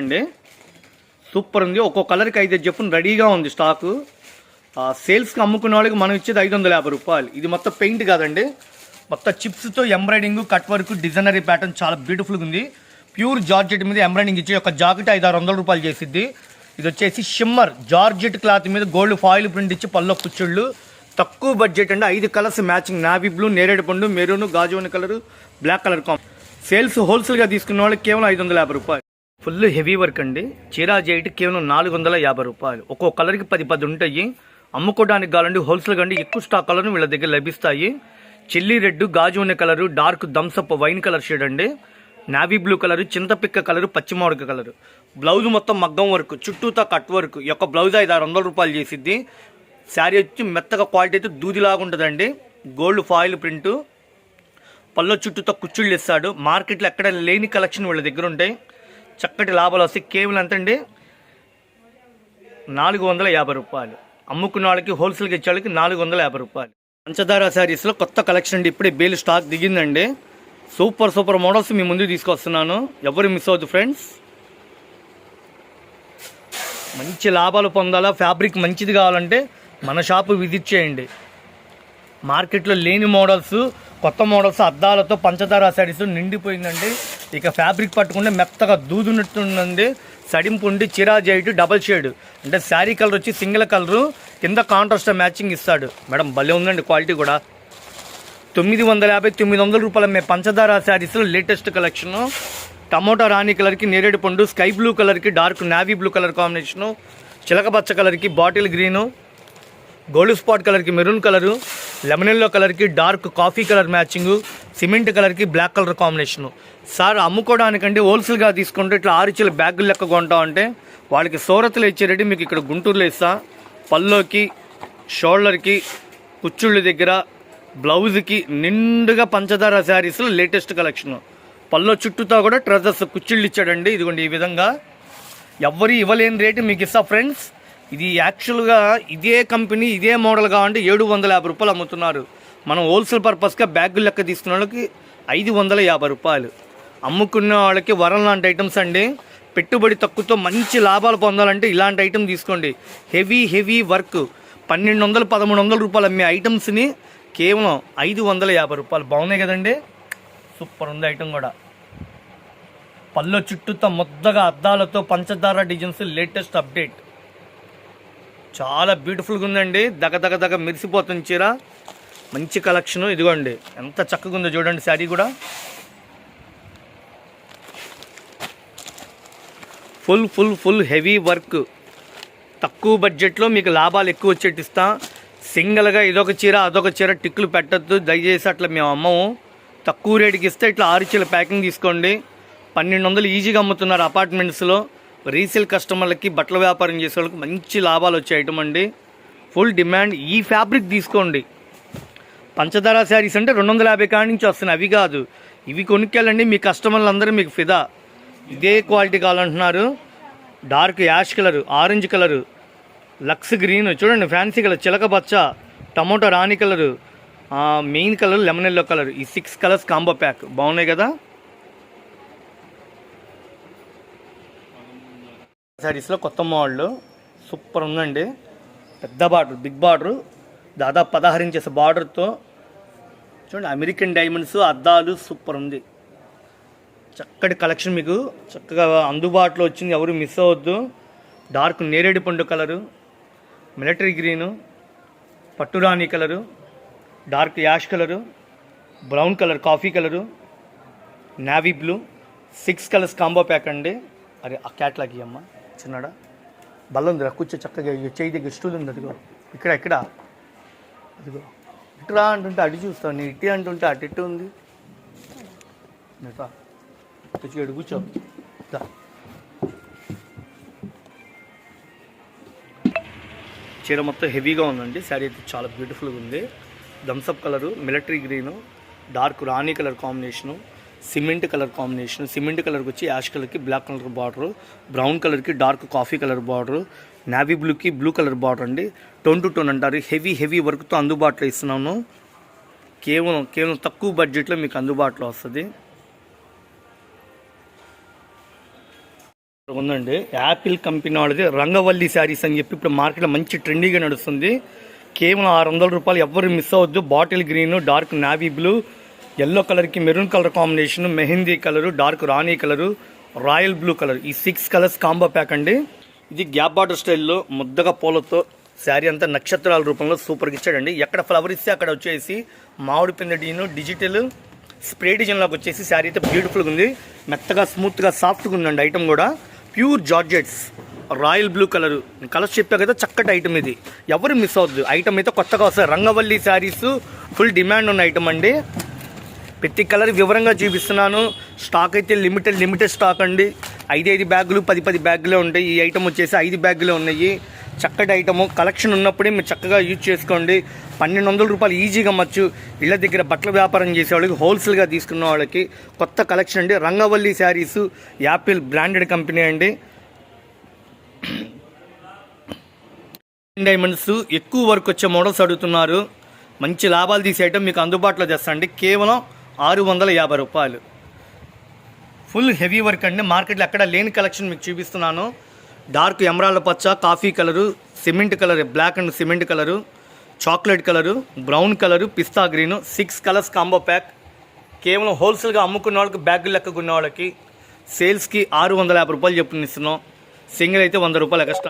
అండి సూపర్ ఉంది. ఒక్కో కలర్కి ఐదు చెప్పున రెడీగా ఉంది స్టాకు. సేల్స్కి అమ్ముకున్న వాళ్ళకి మనం ఇచ్చేది ఐదు వందల యాభై రూపాయలు. ఇది మొత్తం పెయింట్ కాదండి. మొత్తం చిప్స్తో embroidering cut work designer pattern చాలా బ్యూటిఫుల్గా ఉంది. ప్యూర్ జార్జెట్ మీద ఎంబ్రాయిడింగ్ ఇచ్చి ఒక జాకెట్ ఐదు ఆరు వందల రూపాయలు చేసిద్ది. ఇది వచ్చేసి షిమ్మర్ జార్జెట్ క్లాత్ మీద గోల్డ్ ఫాయిల్ ప్రింట్ ఇచ్చి పళ్ళ కుచ్చుళ్ళు తక్కువ బడ్జెట్ అండి. ఐదు కలర్స్ మ్యాచింగ్. నావీ బ్లూ నేరేడు పండు మెరూన్ గాజువని కలర్ బ్లాక్ కలర్ కాంబ్ సేల్స్ హోల్సేల్గా తీసుకున్న వాళ్ళకి కేవలం ఐదు వందల యాభై రూపాయలు. ఫుల్ హెవీ వర్క్ అండి. చీరా జైట్ కేవలం నాలుగు వందల యాభై రూపాయలు. ఒక్కో కలర్కి పది పది ఉంటాయి. అమ్ముకోవడానికి కావాలండి హోల్సేల్ కానీ ఎక్కువ స్టాక్ కలర్ వీళ్ళ దగ్గర లభిస్తాయి. చిల్లీ రెడ్ గాజు ఉన్న colour dark Thums Up wine colour shade అండి. నావీ బ్లూ కలరు చింతపిక్క కలర్ పచ్చిమామిడిక కలర్. బ్లౌజ్ మొత్తం మగ్గం వర్క్ చుట్టూతా కట్ వర్క్. ఈ యొక్క బ్లౌజ్ ఐదు ఆరు వందల రూపాయలు చేసిద్ది. శారీ వచ్చి మెత్తగా క్వాలిటీ అయితే దూదిలాగా ఉంటుందండి. Gold foil print. పళ్ళ చుట్టూతో కుచ్చుళ్ళు ఇస్తాడు మార్కెట్లో ఎక్కడ లేని కలెక్షన్ వీళ్ళ దగ్గర ఉంటాయి. చక్కటి లాభాలు వస్తాయి. కేవలం ఎంత అండి నాలుగు వందల యాభై రూపాయలు. అమ్ముకున్న వాళ్ళకి హోల్సేల్కి ఇచ్చే వాళ్ళకి నాలుగు వందల యాభై రూపాయలు. పంచదార శారీస్లో కొత్త కలెక్షన్ అండి. ఇప్పుడే బేలు స్టాక్ దిగిందండి. సూపర్ సూపర్ మోడల్స్ మీ ముందు తీసుకొస్తున్నాను. ఎవరు మిస్ అవ్వద్దు ఫ్రెండ్స్ మంచి లాభాలు పొందాలా? ఫ్యాబ్రిక్ మంచిది కావాలంటే మన షాపు విజిట్ చేయండి. మార్కెట్లో లేని మోడల్స్ కొత్త మోడల్స్ అద్దాలతో పంచదార శారీస్ నిండిపోయిందండి. ఇక ఫ్యాబ్రిక్ పట్టుకుంటే మెత్తగా దూదునట్టుందండి సడింపు ఉండి చిరా జైట్ డబల్ షేడ్. అంటే శారీ కలర్ వచ్చి సింగిల్ కలరు కింద కాంట్రాస్ట్ మ్యాచింగ్ ఇస్తాడు. మేడం భలే ఉందండి క్వాలిటీ కూడా. తొమ్మిది వందల యాభై తొమ్మిది వందల రూపాయల మే పంచదార శారీస్లో లేటెస్ట్ కలెక్షను. టమోటా రాణి కలర్కి నేరేడు పండు స్కై బ్లూ కలర్కి dark navy blue colour combination చిలకపచ్చ కలర్కి బాటిల్ గ్రీను గోల్డ్ స్పాట్ కలర్కి మెరూన్ కలరు లెమన్ ఎల్లో కలర్కి dark coffee colour matching cement కలర్కి బ్లాక్ కలర్ కాంబినేషను. సార్ అమ్ముకోవడానికంటే హోల్సేల్గా తీసుకుంటే ఇట్లా ఆరుచుల బ్యాగులు లెక్క కొంటాం అంటే వాళ్ళకి సూరత్లో ఇచ్చే రేటు మీకు ఇక్కడ గుంటూరులో ఇస్తా. పల్లోకి షోల్డర్కి కుచ్చుళ్ళ దగ్గర బ్లౌజ్కి నిండుగా పంచదార శారీస్లో లేటెస్ట్ కలెక్షన్. పల్లో చుట్టూతో కూడా ట్రెజర్స్ కుచ్చిళ్ళు ఇచ్చాడండి. ఇదిగోండి ఈ విధంగా. ఎవరు ఇవ్వలేని రేటు మీకు ఇస్తా ఫ్రెండ్స్. ఇది యాక్చువల్గా ఇదే కంపెనీ ఇదే మోడల్ కావాలంటే ఏడు వందల యాభై రూపాయలు అమ్ముతున్నారు. మనం హోల్సేల్ పర్పస్గా బ్యాగులు లెక్క తీసుకున్న వాళ్ళకి ఐదు వందల యాభై రూపాయలు. అమ్ముకున్న వాళ్ళకి వరం లాంటి ఐటమ్స్ అండి. పెట్టుబడి తక్కువతో మంచి లాభాలు పొందాలంటే ఇలాంటి ఐటమ్ తీసుకోండి. Heavy heavy work. పన్నెండు వందలు పదమూడు వందల రూపాయలు అమ్మే ఐటమ్స్ని కేవలం ఐదు వందల యాభై రూపాయలు. బాగున్నాయి కదండి? సూపర్ ఉంది ఐటమ్ కూడా. పళ్ళు చుట్టూతో ముద్దగా అద్దాలతో పంచదార డిజైన్స్ లేటెస్ట్ అప్డేట్. చాలా బ్యూటిఫుల్గా ఉందండి. దగ దగ దగ మెరిసిపోతుంది చీర. మంచి కలెక్షన్ ఇదిగోండి. ఎంత చక్కగా ఉందో చూడండి శారీ కూడా. Full full full heavy work. తక్కువ బడ్జెట్లో మీకు లాభాలు ఎక్కువ వచ్చేట్టు ఇస్తా. సింగిల్గా ఇదొక చీర అదొక చీర టిక్కులు పెట్టద్దు. దయచేసి అట్లా మేము అమ్మము. తక్కువ రేటుకి ఇస్తే ఇట్లా ఆరు చీల ప్యాకింగ్ తీసుకోండి. పన్నెండు వందలు ఈజీగా అమ్ముతున్నారు అపార్ట్మెంట్స్లో. రీసేల్ కస్టమర్లకి బట్టల వ్యాపారం చేసే వాళ్ళకి మంచి లాభాలు వచ్చే ఐటమ్ అండి. Full demand. ఈ ఫ్యాబ్రిక్ తీసుకోండి. పంచదార శారీస్ అంటే రెండు వందల యాభై కాడి నుంచి వస్తున్నాయి. అవి కాదు. ఇవి కొనుక్కెళ్ళండి మీ కస్టమర్లు అందరూ మీకు ఫిదా. ఇదే క్వాలిటీ కావాలంటున్నారు. Dark ash colour orange colour lux green చూడండి ఫ్యాన్సీ కలర్ చిలక పచ్చ టమోటో రాణి colour main colour lemon yellow colour. ఈ సిక్స్ కలర్స్ కాంబో ప్యాక్. బాగున్నాయి కదా? శారీస్లో కొత్త మోడల్. సూపర్ ఉందండి. పెద్ద బార్డర్ బిగ్ బార్డరు. దాదాపు పదహారు ఇంచెస్ బార్డర్తో చూడండి అమెరికన్ డైమండ్స్ అద్దాలు సూపర్ ఉంది. చక్కటి కలెక్షన్ మీకు. చక్కగా అందుబాటులో వచ్చింది. ఎవరు మిస్ అవ్వద్దు. డార్క్ నేరేడు పండు colour military green పట్టురాణి colour dark ash colour brown colour coffee colour navy blue six colours combo pack అండి. అరే ఆ క్యాట్లాగ్ అమ్మ చిన్నడా. బల్ల ఉందిరా కూర్చో చక్కగా ఇయ్యో. చేయి దగ్గర స్టూల్ ఉంది అదిగో. ఇక్కడ ఇక్కడ. అదిగో. ఇట్రా అంటుంటే అటు చూస్తావు ఇట్టి అంటుంటే అటు ఇటు ఉంది. తెచ్చి కూర్చో. చీర మొత్తం హెవీగా ఉందండి. శారీ అయితే చాలా బ్యూటిఫుల్గా ఉంది. Thums Up colour military green dark రాణి colour combination cement colour combination cement కలర్కి వచ్చి యాష్ కలర్కి బ్లాక్ కలర్ బార్డర్ బ్రౌన్ కలర్కి dark coffee colour border navy బ్లూకి బ్లూ కలర్ బార్డర్ అండి. టోన్ టు టోన్ అంటారు. హెవీ హెవీ వర్క్తో అందుబాటులో ఇస్తున్నాను. కేవలం కేవలం తక్కువ బడ్జెట్లో మీకు అందుబాటులో వస్తుంది. ఉందండి. యాపిల్ కంపెనీ వాళ్ళది రంగవల్లి శారీస్ అని చెప్పి ఇప్పుడు మార్కెట్లో మంచి ట్రెండీగా నడుస్తుంది. కేవలం ఆరు వందల రూపాయలు ఎవరు మిస్ అవ్వద్దు. Bottle green dark navy blue yellow కలర్కి maroon colour combination mehndi colour dark రాణి కలరు రాయల్ బ్లూ కలర్ ఈ సిక్స్ కలర్స్ కాంబో ప్యాక్ అండి. ఇది గ్యాప్ బార్డర్ స్టైల్లో ముద్దగా పూలతో శారీ అంతా నక్షత్రాల రూపంలో సూపర్గా ఇచ్చాడండి. ఎక్కడ ఫ్లవర్ ఇస్తే అక్కడ వచ్చేసి మామిడి పిండి డిజిటల్ స్ప్రే డిజైన్లోకి వచ్చేసి శారీ అయితే బ్యూటిఫుల్గా ఉంది. మెత్తగా స్మూత్గా సాఫ్ట్గా ఉందండి ఐటమ్ కూడా. Pure georgettes royal blue colour colours చెప్పా కదా చక్కటి ఐటమ్ ఇది. ఎవరు మిస్ అవద్దు ఐటమ్ అయితే కొత్తగా వస్తాయి రంగవల్లి శారీస్ ఫుల్ డిమాండ్ ఉన్న ఐటమ్ అండి. ప్రతి కలర్ వివరంగా చూపిస్తున్నాను. స్టాక్ అయితే లిమిటెడ్ లిమిటెడ్ స్టాక్ అండి. ఐదు ఐదు బ్యాగులు పది పది బ్యాగులే ఉంటాయి. ఈ ఐటమ్ వచ్చేసి ఐదు బ్యాగులే ఉన్నాయి. చక్కటి ఐటము కలెక్షన్ ఉన్నప్పుడే మీరు చక్కగా యూజ్ చేసుకోండి. పన్నెండు వందల రూపాయలు ఈజీగా అమ్మచ్చు. ఇళ్ళ దగ్గర బట్టల వ్యాపారం చేసే వాళ్ళకి హోల్సేల్గా తీసుకున్న వాళ్ళకి కొత్త కలెక్షన్ అండి. Rangavalli saris apple branded company అండి. డైమండ్స్ ఎక్కువ వర్క్ వచ్చే మోడల్స్ అడుగుతున్నారు. మంచి లాభాలు తీసేయటం మీకు అందుబాటులో తెస్తండి కేవలం ఆరు వందల యాభై రూపాయలు. ఫుల్ హెవీ వర్క్ అండి. మార్కెట్లో ఎక్కడ లేని కలెక్షన్ మీకు చూపిస్తున్నాను. డార్క్ ఎమరాల్డ్ పచ్చ coffee colour cement colour black and cement colour chocolate colour brown colour pista green six colours combo pack. కేవలం హోల్సేల్గా అమ్ముకున్న వాళ్ళకి బ్యాగులు లెక్కకున్న వాళ్ళకి సేల్స్కి ఆరు వందల యాభై రూపాయలు చెప్పుని ఇస్తున్నాం సింగిల్ అయితే వంద రూపాయలు ఎక్స్ట్రా.